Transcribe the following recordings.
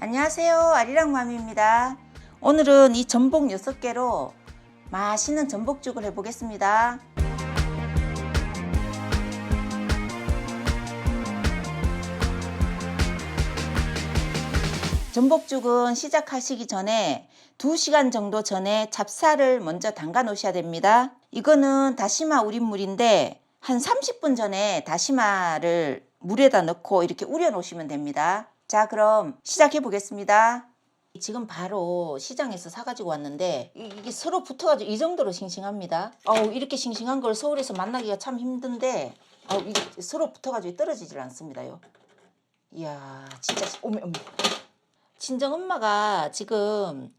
안녕하세요. 아리랑맘입니다. 오늘은 이 전복 6개로 맛있는 전복죽을 해보겠습니다. 전복죽은 시작하시기 전에 2시간 정도 전에 찹쌀을 먼저 담가 놓으셔야 됩니다. 이거는 다시마 우린물인데 한 30분 전에 다시마를 물에다 넣고 이렇게 우려 놓으시면 됩니다. 자, 그럼 시작해 보겠습니다. 지금 바로 시장에서 사가지고 왔는데 이- 이게 서로 붙어가지고 이 정도로 싱싱합니다. 어우, 이렇게 싱싱한 걸 서울에서 만나기가 참 힘든데 어우, 이게 서로 붙어가지고 떨어지질 않습니다요. 이야, 진짜 어머 어머. 친정 엄마가 지금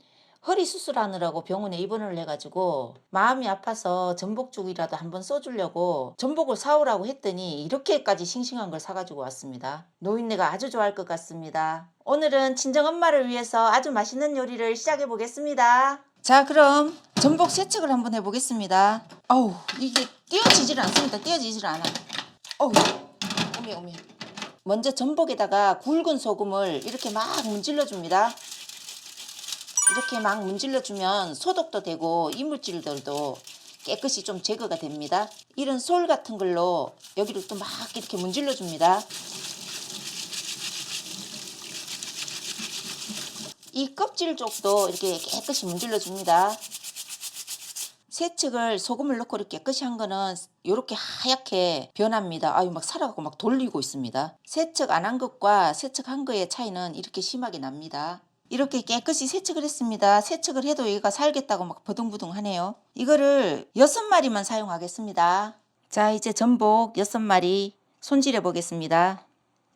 허리 수술하느라고 병원에 입원을 해가지고 마음이 아파서 전복죽이라도 한번 써주려고 전복을 사오라고 했더니 이렇게까지 싱싱한 걸 사가지고 왔습니다. 노인네가 아주 좋아할 것 같습니다. 오늘은 친정 엄마를 위해서 아주 맛있는 요리를 시작해 보겠습니다. 자 그럼 전복 세척을 한번 해보겠습니다. 어우 이게 띄어지질 않습니다. 띄어지질 않아. 어우 오메 오메. 먼저 전복에다가 굵은 소금을 이렇게 막 문질러 줍니다. 이렇게 막 문질러 주면 소독도 되고 이물질들도 깨끗이 좀 제거가 됩니다. 이런 솔 같은 걸로 여기를 또 막 이렇게 문질러 줍니다. 이 껍질 쪽도 이렇게 깨끗이 문질러 줍니다. 세척을 소금을 넣고 이렇게 깨끗이 한 거는 이렇게 하얗게 변합니다. 아유 막 살아가고 막 돌리고 있습니다. 세척 안 한 것과 세척한 거의 차이는 이렇게 심하게 납니다. 이렇게 깨끗이 세척을 했습니다. 세척을 해도 얘가 살겠다고 막 버둥부둥 하네요. 이거를 여섯 마리만 사용하겠습니다. 자 이제 전복 여섯 마리 손질해 보겠습니다.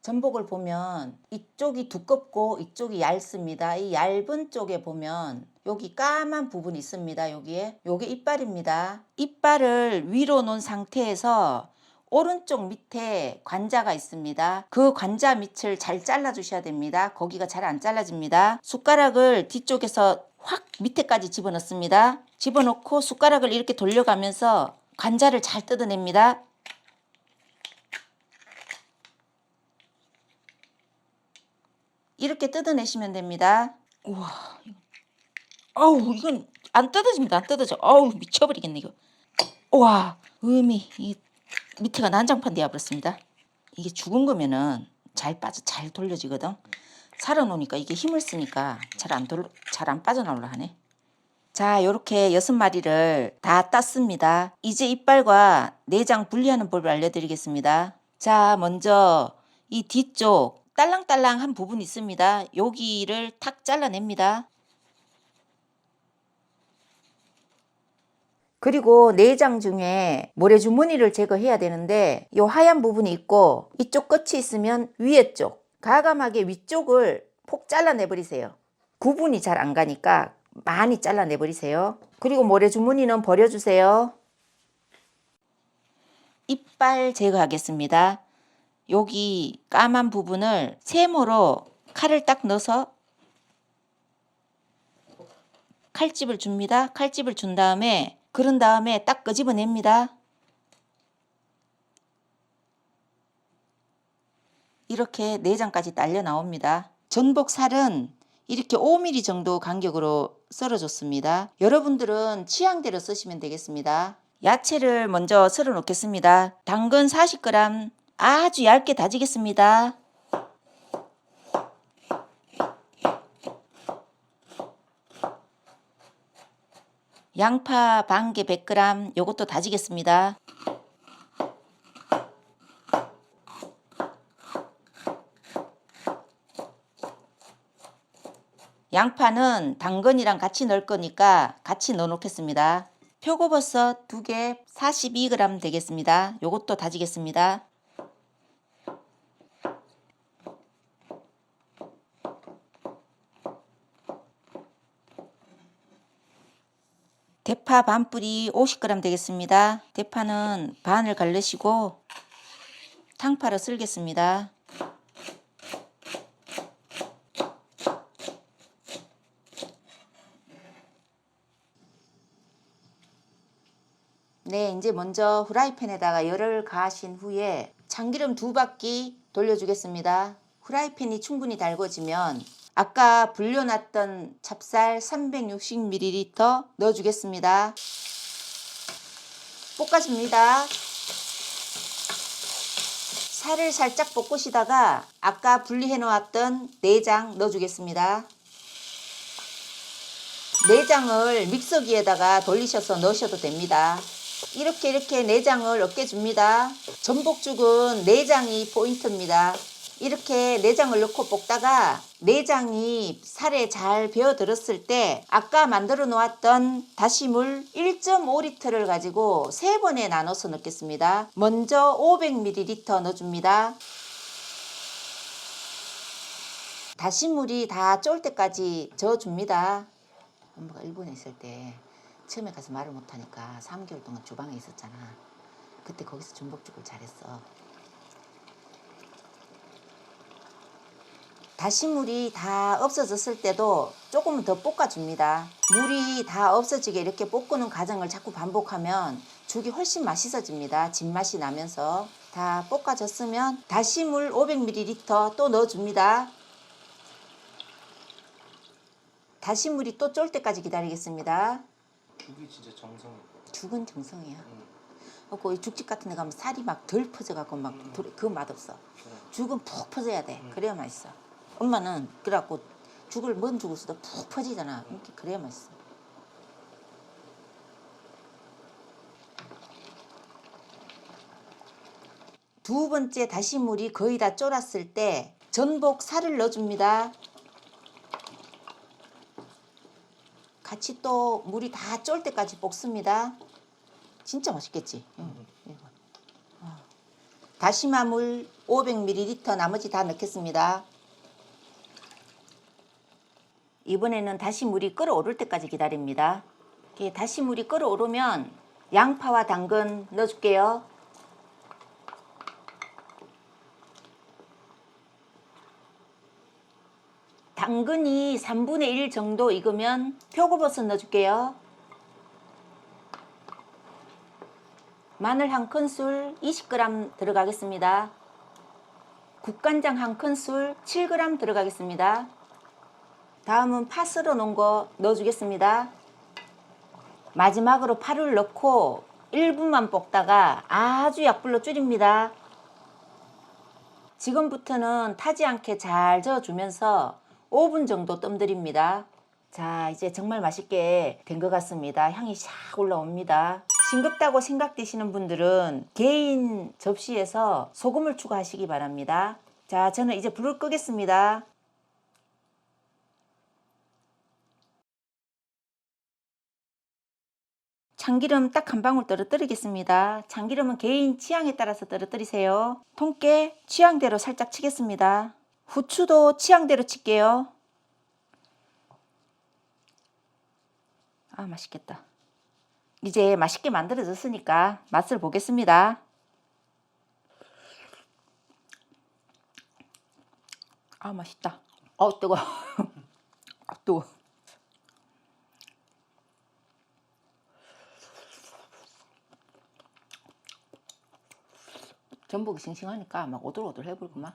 전복을 보면 이쪽이 두껍고 이쪽이 얇습니다. 이 얇은 쪽에 보면 여기 까만 부분이 있습니다. 여기에 요게 이빨입니다. 이빨을 위로 놓은 상태에서 오른쪽 밑에 관자가 있습니다. 그 관자 밑을 잘 잘라 주셔야 됩니다. 거기가 잘 안 잘라집니다. 숟가락을 뒤쪽에서 확 밑에까지 집어넣습니다. 집어넣고 숟가락을 이렇게 돌려가면서 관자를 잘 뜯어냅니다. 이렇게 뜯어내시면 됩니다. 우와. 어우, 이건 안 뜯어집니다. 안 뜯어져. 어우, 미쳐버리겠네, 이거. 우와, 음이, 이 밑에가 난장판 되어버렸습니다. 이게 죽은 거면은 잘 빠져, 잘 돌려지거든. 살아놓으니까 이게 힘을 쓰니까 잘안 돌, 잘안 빠져나오려 하네. 자, 요렇게 여섯 마리를 다 땄습니다. 이제 이빨과 내장 분리하는 법을 알려드리겠습니다. 자, 먼저 이 뒤쪽 딸랑딸랑한 부분이 있습니다. 여기를 탁 잘라냅니다. 그리고 내장 중에 모래주머니를 제거해야 되는데 이 하얀 부분이 있고 이쪽 끝이 있으면 위에 쪽 가감하게 위쪽을 폭 잘라내 버리세요. 구분이 잘 안 가니까 많이 잘라내 버리세요. 그리고 모래주머니는 버려주세요. 이빨 제거하겠습니다. 여기 까만 부분을 세모로 칼을 딱 넣어서 칼집을 줍니다. 칼집을 준 다음에 그런 다음에 딱 끄집어냅니다. 이렇게 내장까지 딸려 나옵니다. 전복 살은 이렇게 5mm 정도 간격으로 썰어줬습니다. 여러분들은 취향대로 쓰시면 되겠습니다. 야채를 먼저 썰어 놓겠습니다. 당근 40g 아주 얇게 다지겠습니다. 양파 반개 100g 요것도 다지겠습니다. 양파는 당근이랑 같이 넣을 거니까 같이 넣어 놓겠습니다. 표고버섯 2개 42g 되겠습니다. 요것도 다지겠습니다. 대파 반 뿌리 50g 되겠습니다. 대파는 반을 갈르시고 탕파로 쓸겠습니다. 네, 이제 먼저 후라이팬에다가 열을 가하신 후에 참기름 두 바퀴 돌려주겠습니다. 후라이팬이 충분히 달궈지면 아까 불려놨던 찹쌀 360ml 넣어주겠습니다. 볶아줍니다. 살을 살짝 볶으시다가 아까 분리해 놓았던 내장 넣어주겠습니다. 내장을 믹서기에다가 돌리셔서 넣으셔도 됩니다. 이렇게 이렇게 내장을 얻게 줍니다. 전복죽은 내장이 포인트입니다. 이렇게 내장을 넣고 볶다가 내장이 살에 잘 배어 들었을 때 아까 만들어 놓았던 다시물 1.5리터를 가지고 세 번에 나눠서 넣겠습니다. 먼저 500ml 넣어줍니다. 다시물이 다 쫄 때까지 저어줍니다. 엄마가 일본에 있을 때 처음에 가서 말을 못하니까 3개월 동안 주방에 있었잖아. 그때 거기서 전복죽을 잘했어. 다시 물이 다 없어졌을 때도 조금은 더 볶아줍니다. 물이 다 없어지게 이렇게 볶는 과정을 자꾸 반복하면 죽이 훨씬 맛있어집니다. 진맛이 나면서 다 볶아졌으면 다시 물 500ml 또 넣어줍니다. 다시 물이 또 쫄 때까지 기다리겠습니다. 죽이 진짜 정성이고. 죽은 정성이야. 응. 그리고 이 죽집 같은 데 가면 살이 막 덜 퍼져갖고 막 그 맛 없어. 죽은 푹 퍼져야 돼. 그래야 맛있어. 엄마는 그래갖고 죽을 먼 죽을 수도 푹 퍼지잖아. 이렇게 그래야 맛있어. 두 번째 다시물이 거의 다 쫄았을 때 전복 살을 넣어줍니다. 같이 또 물이 다 쫄 때까지 볶습니다. 진짜 맛있겠지. 응. 다시마 물 500ml 나머지 다 넣겠습니다. 이번에는 다시 물이 끓어오를 때까지 기다립니다. 이렇게 다시 물이 끓어오르면 양파와 당근 넣어줄게요. 당근이 3분의 1 정도 익으면 표고버섯 넣어줄게요. 마늘 한 큰술 20g 들어가겠습니다. 국간장 한 큰술 7g 들어가겠습니다. 다음은 파 썰어 놓은 거 넣어주겠습니다. 마지막으로 파를 넣고 1분만 볶다가 아주 약불로 줄입니다. 지금부터는 타지 않게 잘 저어주면서 5분 정도 뜸들입니다. 자, 이제 정말 맛있게 된 것 같습니다. 향이 샥 올라옵니다. 싱겁다고 생각되시는 분들은 개인 접시에서 소금을 추가하시기 바랍니다. 자, 저는 이제 불을 끄겠습니다. 참기름 딱 한 방울 떨어뜨리겠습니다. 참기름은 개인 취향에 따라서 떨어뜨리세요. 통깨 취향대로 살짝 치겠습니다. 후추도 취향대로 칠게요. 아 맛있겠다. 이제 맛있게 만들어졌으니까 맛을 보겠습니다. 아 맛있다. 어 뜨거. 아 뜨거. 전복이 싱싱하니까 막 오돌오돌 해볼구만.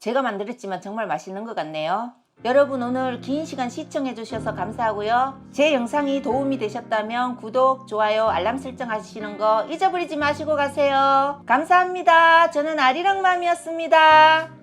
제가 만들었지만 정말 맛있는 것 같네요. 여러분 오늘 긴 시간 시청해 주셔서 감사하고요. 제 영상이 도움이 되셨다면 구독, 좋아요, 알람 설정 하시는 거 잊어버리지 마시고 가세요. 감사합니다. 저는 아리랑맘이었습니다.